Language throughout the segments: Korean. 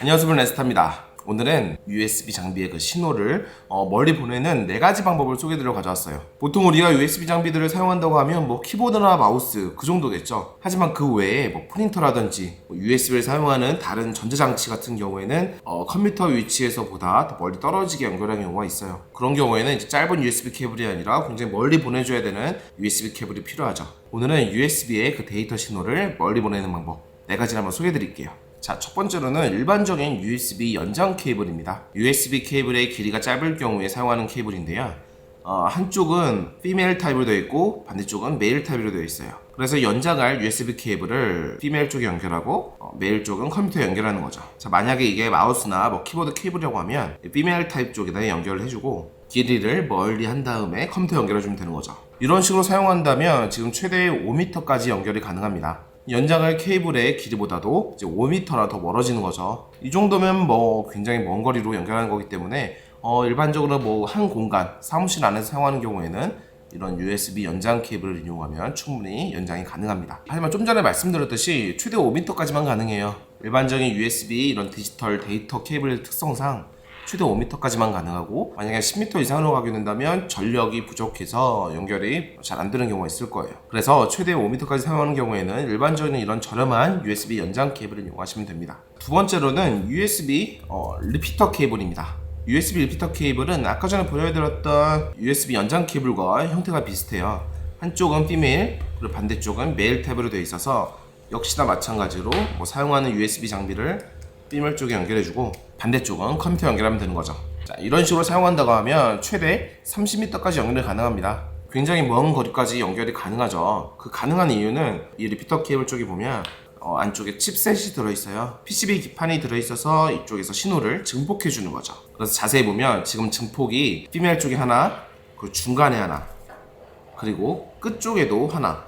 안녕하세요 레스타입니다. 오늘은 USB 장비의 그 신호를 어, 멀리 보내는 네 가지 방법을 소개드려 가져왔어요. 보통 우리가 USB 장비들을 사용한다고 하면 뭐 키보드나 마우스 그 정도겠죠. 하지만 그 외에 뭐 프린터라든지 뭐 USB를 사용하는 다른 전자장치 같은 경우에는 어, 컴퓨터 위치에서 보다 더 멀리 떨어지게 연결하는 경우가 있어요. 그런 경우에는 짧은 USB 케이블이 아니라 굉장히 멀리 보내줘야 되는 USB 케이블이 필요하죠. 오늘은 USB의 그 데이터 신호를 멀리 보내는 방법 네 가지를 한번 소개해 드릴게요 자, 첫 번째로는 일반적인 USB 연장 케이블입니다. USB 케이블의 길이가 짧을 경우에 사용하는 케이블인데요. 어, 한쪽은 피메일 타입으로 되어 있고 반대쪽은 메일 타입으로 되어 있어요. 그래서 연장할 USB 케이블을 피메일 쪽에 연결하고 어, 메일 쪽은 컴퓨터에 연결하는 거죠. 자, 만약에 이게 마우스나 뭐 키보드 케이블이라고 하면 피메일 타입 쪽에다 연결을 해주고 길이를 멀리 한 다음에 컴퓨터 연결해 주면 되는 거죠. 이런 식으로 사용한다면 지금 최대 5m까지 연결이 가능합니다. 연장할 케이블의 길이보다도 이제 5m나 더 멀어지는 거죠. 이 정도면 뭐 굉장히 먼 거리로 연결하는 거기 때문에 어, 일반적으로 뭐 한 공간, 사무실 안에서 사용하는 경우에는 이런 USB 연장 케이블을 이용하면 충분히 연장이 가능합니다. 하지만 좀 전에 말씀드렸듯이 최대 5m까지만 가능해요. 일반적인 USB 이런 디지털 데이터 케이블의 특성상 최대 5m까지만 가능하고 만약에 10m 이상으로 가게 된다면 전력이 부족해서 연결이 잘 안 되는 경우가 있을 거예요. 그래서 최대 5m까지 사용하는 경우에는 일반적인 이런 저렴한 USB 연장 케이블을 이용하시면 됩니다. 두 번째로는 USB 어, 리피터 케이블입니다. USB 리피터 케이블은 아까 전에 보여드렸던 USB 연장 케이블과 형태가 비슷해요. 한쪽은 피메일, 그리고 반대쪽은 메일 탭으로 되어 있어서 역시나 마찬가지로 뭐 사용하는 USB 장비를 피메일 쪽에 연결해주고 반대쪽은 컴퓨터 연결하면 되는 거죠. 자, 이런 식으로 사용한다고 하면 최대 30m까지 연결이 가능합니다. 굉장히 먼 거리까지 연결이 가능하죠. 그 가능한 이유는 이 리피터 케이블 쪽에 보면 어, 안쪽에 칩셋이 들어있어요. PCB 기판이 들어있어서 이쪽에서 신호를 증폭해 주는 거죠. 그래서 자세히 보면 지금 증폭이 피메일 쪽에 하나, 그 중간에 하나, 그리고 끝쪽에도 하나,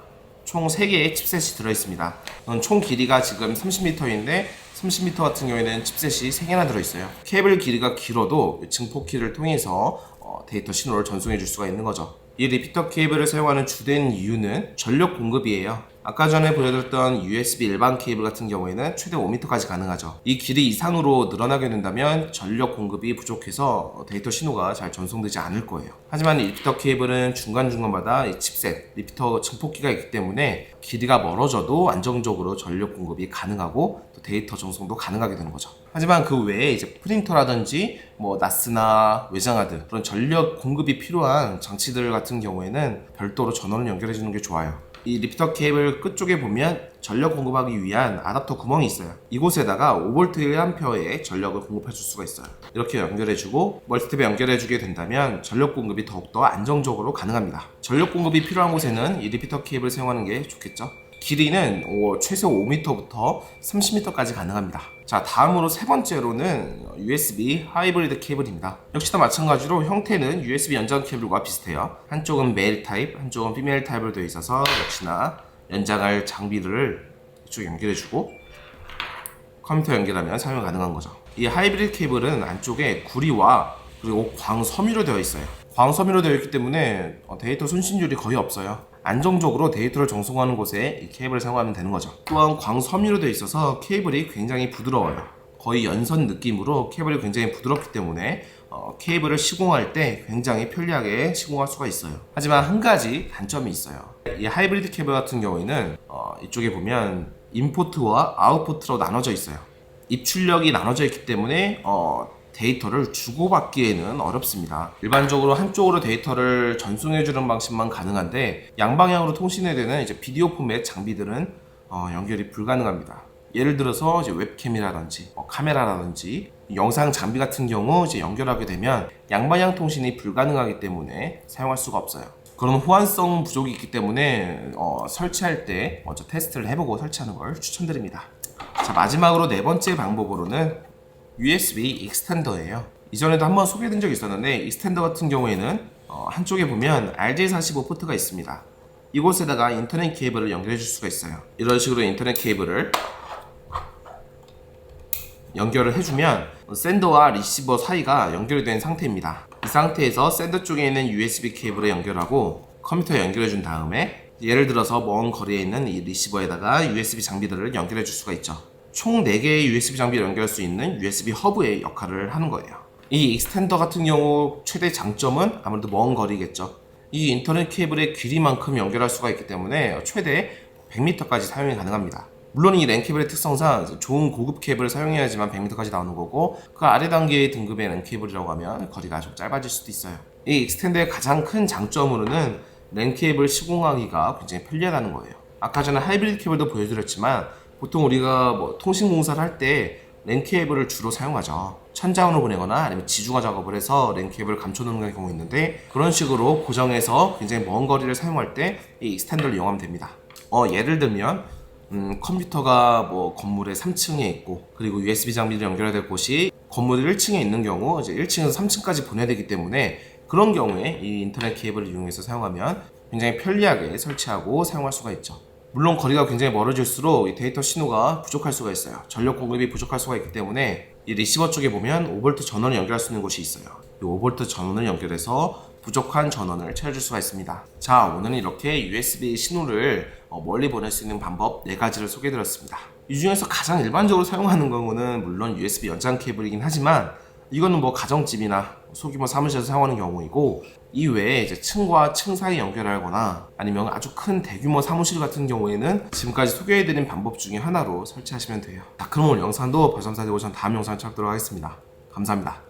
총 3개의 칩셋이 들어있습니다. 총 길이가 지금 30m인데 30m 같은 경우에는 칩셋이 3개나 들어있어요. 케이블 길이가 길어도 증폭키를 통해서 어, 데이터 신호를 전송해 줄 수가 있는 거죠. 이 리피터 케이블을 사용하는 주된 이유는 전력 공급이에요. 아까 전에 보여드렸던 USB 일반 케이블 같은 경우에는 최대 5m까지 가능하죠. 이 길이 이상으로 늘어나게 된다면 전력 공급이 부족해서 데이터 신호가 잘 전송되지 않을 거예요. 하지만 이 리피터 케이블은 중간중간마다 이 칩셋, 리피터 증폭기가 있기 때문에 길이가 멀어져도 안정적으로 전력 공급이 가능하고 또 데이터 전송도 가능하게 되는 거죠. 하지만 그 외에 이제 프린터라든지 뭐 나스나 외장하드 그런 전력 공급이 필요한 장치들 같은 경우에는 별도로 전원을 연결해 주는 게 좋아요. 이 리피터 케이블 끝쪽에 보면 전력 공급하기 위한 아답터 구멍이 있어요. 이곳에다가 5V 1A의 전력을 공급해 줄 수가 있어요. 이렇게 연결해 주고 멀티탭에 연결해 주게 된다면 전력 공급이 더욱더 안정적으로 가능합니다. 전력 공급이 필요한 곳에는 이 리피터 케이블을 사용하는 게 좋겠죠. 길이는 어, 최소 5m부터 30m까지 가능합니다. 자, 다음으로 세 번째로는 USB 하이브리드 케이블입니다. 역시나 마찬가지로 형태는 USB 연장 케이블과 비슷해요. 한쪽은 메일 타입, 한쪽은 피메일 타입으로 되어 있어서 역시나 연장할 장비를 이쪽에 연결해주고 컴퓨터 연결하면 사용 가능한 거죠. 이 하이브리드 케이블은 안쪽에 구리와 그리고 광섬유로 되어 있어요. 광섬유로 되어 있기 때문에 어, 데이터 손실률이 거의 없어요. 안정적으로 데이터를 정송하는 곳에 이 케이블을 사용하면 되는 거죠. 또한 광섬유로 되어 있어서 케이블이 굉장히 부드러워요. 거의 연선 느낌으로 케이블이 굉장히 부드럽기 때문에 어, 케이블을 시공할 때 굉장히 편리하게 시공할 수가 있어요. 하지만 한 가지 단점이 있어요. 이 하이브리드 케이블 같은 경우에는 어, 이쪽에 보면 인포트와 아웃포트로 나눠져 있어요. 입출력이 나눠져 있기 때문에 어, 데이터를 주고받기에는 어렵습니다. 일반적으로 한쪽으로 데이터를 전송해주는 방식만 가능한데 양방향으로 통신해야 되는 이제 비디오 포맷 장비들은 어, 연결이 불가능합니다. 예를 들어서 이제 웹캠이라든지 뭐 카메라라든지 영상 장비 같은 경우 이제 연결하게 되면 양방향 통신이 불가능하기 때문에 사용할 수가 없어요. 그런 호환성 부족이 있기 때문에 어, 설치할 때 먼저 테스트를 해보고 설치하는 걸 추천드립니다. 자 마지막으로 네 번째 방법으로는 USB 익스텐더예요. 이전에도 한번 소개해드린 적이 있었는데 익스텐더 같은 경우에는 어, 한쪽에 보면 RJ45 포트가 있습니다. 이곳에다가 인터넷 케이블을 연결해 줄 수가 있어요. 이런 식으로 인터넷 케이블을 연결을 해주면 샌더와 리시버 사이가 연결이 된 상태입니다. 이 상태에서 샌더 쪽에 있는 USB 케이블에 연결하고 컴퓨터에 연결해 준 다음에 예를 들어서 먼 거리에 있는 이 리시버에다가 USB 장비들을 연결해 줄 수가 있죠. 총 4개의 USB 장비를 연결할 수 있는 USB 허브의 역할을 하는 거예요. 이 익스텐더 같은 경우 최대 장점은 아무래도 먼 거리겠죠. 이 인터넷 케이블의 길이만큼 연결할 수가 있기 때문에 최대 100m까지 사용이 가능합니다. 물론 이 랜 케이블의 특성상 좋은 고급 케이블을 사용해야지만 100m까지 나오는 거고 그 아래 단계의 등급의 랜 케이블이라고 하면 거리가 좀 짧아질 수도 있어요. 이 익스텐더의 가장 큰 장점으로는 랜 케이블 시공하기가 굉장히 편리하다는 거예요. 아까 전에 하이브리드 케이블도 보여드렸지만 보통 우리가 뭐 통신 공사를 할 때 랜 케이블을 주로 사용하죠. 천장으로 보내거나 아니면 지중화 작업을 해서 랜 케이블을 감춰놓는 경우 있는데 그런 식으로 고정해서 굉장히 먼 거리를 사용할 때이 익스텐더를 이용하면 됩니다. 어, 예를 들면 음, 컴퓨터가 뭐 건물의 3층에 있고 그리고 USB 장비를 연결해야 될 곳이 건물 1층에 있는 경우 이제 1층에서 3층까지 보내야 되기 때문에 그런 경우에 이 인터넷 케이블을 이용해서 사용하면 굉장히 편리하게 설치하고 사용할 수가 있죠. 물론 거리가 굉장히 멀어질수록 이 데이터 신호가 부족할 수가 있어요. 전력 공급이 부족할 수가 있기 때문에 이 리시버 쪽에 보면 5V 전원을 연결할 수 있는 곳이 있어요. 이 5V 전원을 연결해서 부족한 전원을 채워줄 수가 있습니다. 자, 오늘은 이렇게 USB 신호를 어, 멀리 보낼 수 있는 방법 4가지를 소개해드렸습니다. 이 중에서 가장 일반적으로 사용하는 경우는 물론 USB 연장 케이블이긴 하지만 이거는 뭐 가정집이나 소규모 사무실에서 사용하는 경우이고 이 외에 이제 층과 층 사이 연결하거나 아니면 아주 큰 대규모 사무실 같은 경우에는 지금까지 소개해드린 방법 중에 하나로 설치하시면 돼요. 오늘 영상도 벌점사 대오션 다음 영상에 찾도록 하겠습니다. 감사합니다.